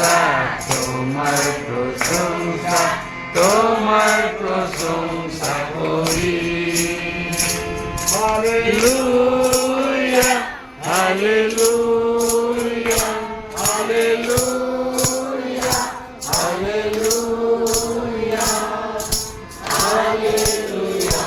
প্রশংসা তোমার প্রশংসা তোমার প্রশংসা করি hallelujah hallelujah hallelujah hallelujah hallelujah hallelujah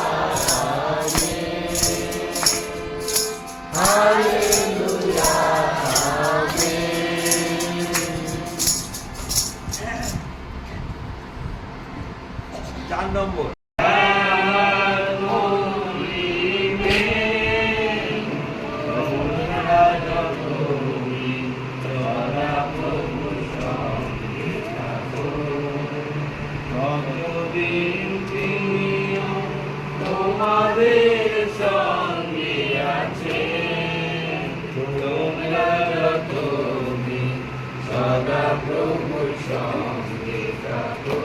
প্রভুর সঙ্গে থাকো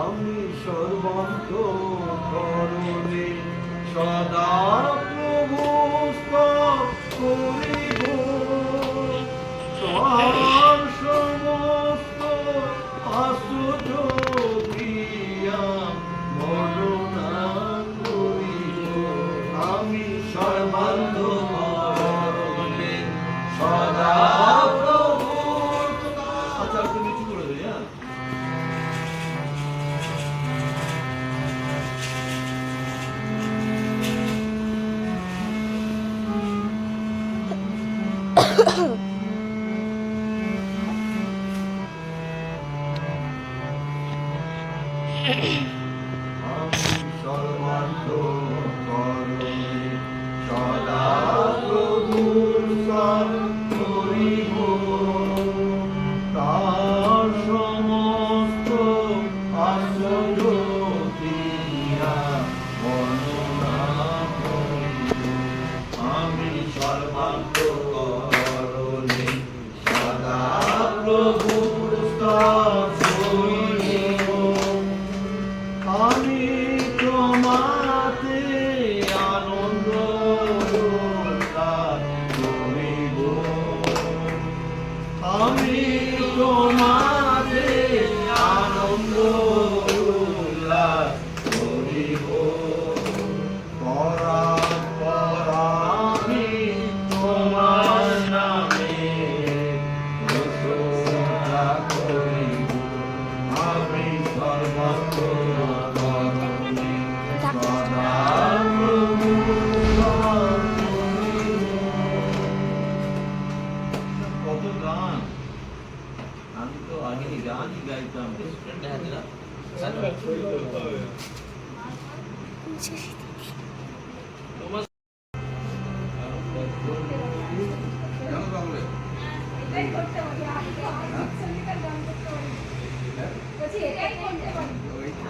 আমি সর্বন্ত করুণে সদা প্রভু করিব। সহায় সর্বান্ত પછી এটাই করতে পারি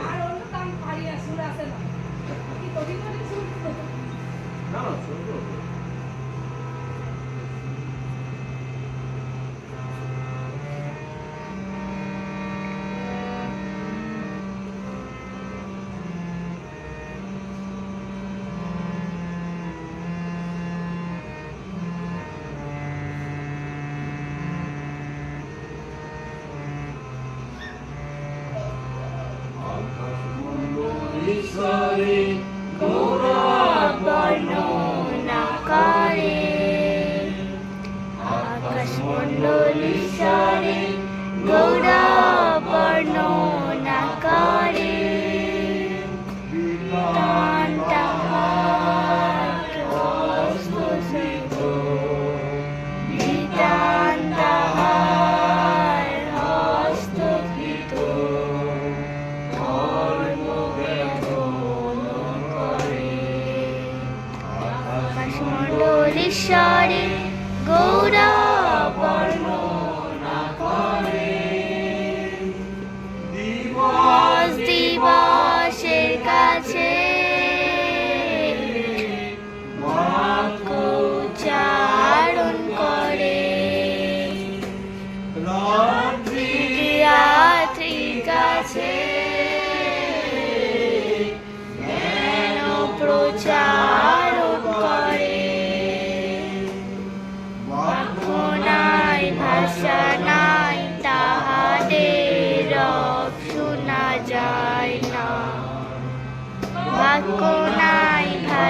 আর অন্য কাম পারি না সুর আসে না কি কবি করে Sorry, Mura Banona Kare Akash Mondoli Sari Gaura no.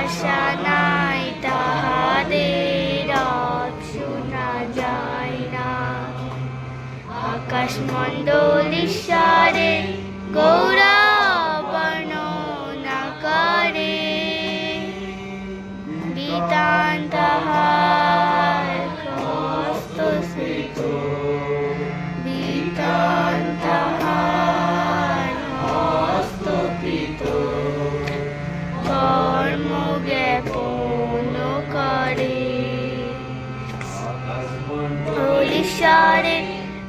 বাক্য নাই শোনা যায় না। আকাশ মণ্ডল ঈশ্বরে গৌরব বর্ণনা করে বিতান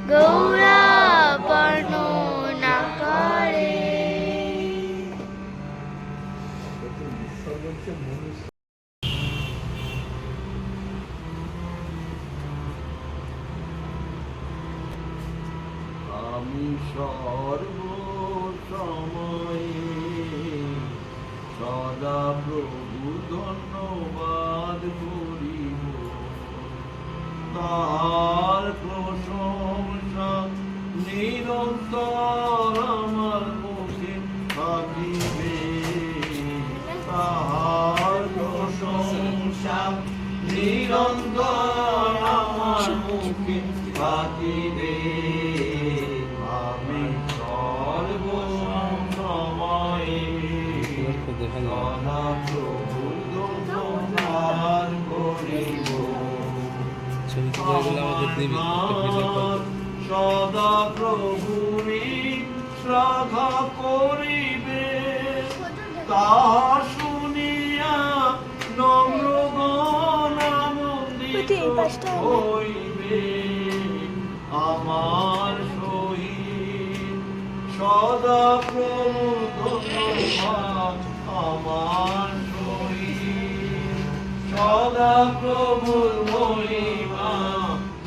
গৌরব বর্ণনা করে। আমি সর্ব সময়ে সদা প্রভু ধন্যবাদ করিব। তার আমি সর্ব সময়ে সদা প্রভু ধন্যবাদ করিব। সদা প্রভুরি শ্রদ্ধা করিবে। তাহা শুনিয়া নম্রগণ আনন্দিত হইবে। আমার সহিত সদা প্রভু আমার সহিত সদা প্রভুর মহিমা,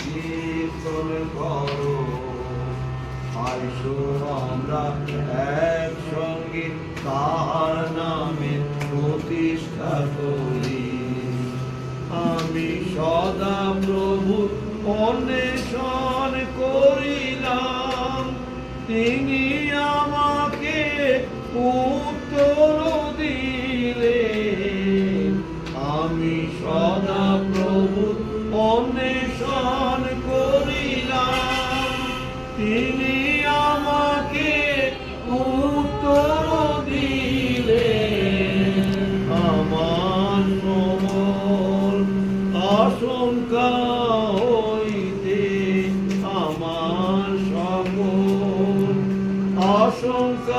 কীর্তন করো। আইসো আমরা একসঙ্গে তাহার নামে প্রতিষ্ঠা করি। আমি সদা প্রভু অন্বেষণ তিনি আমাকে উত্তর দিলে আমি সদা প্রভু অন্বেষণ করিলাম। তিনি আমাকে উত্তর দিলে আমার সমর 重复。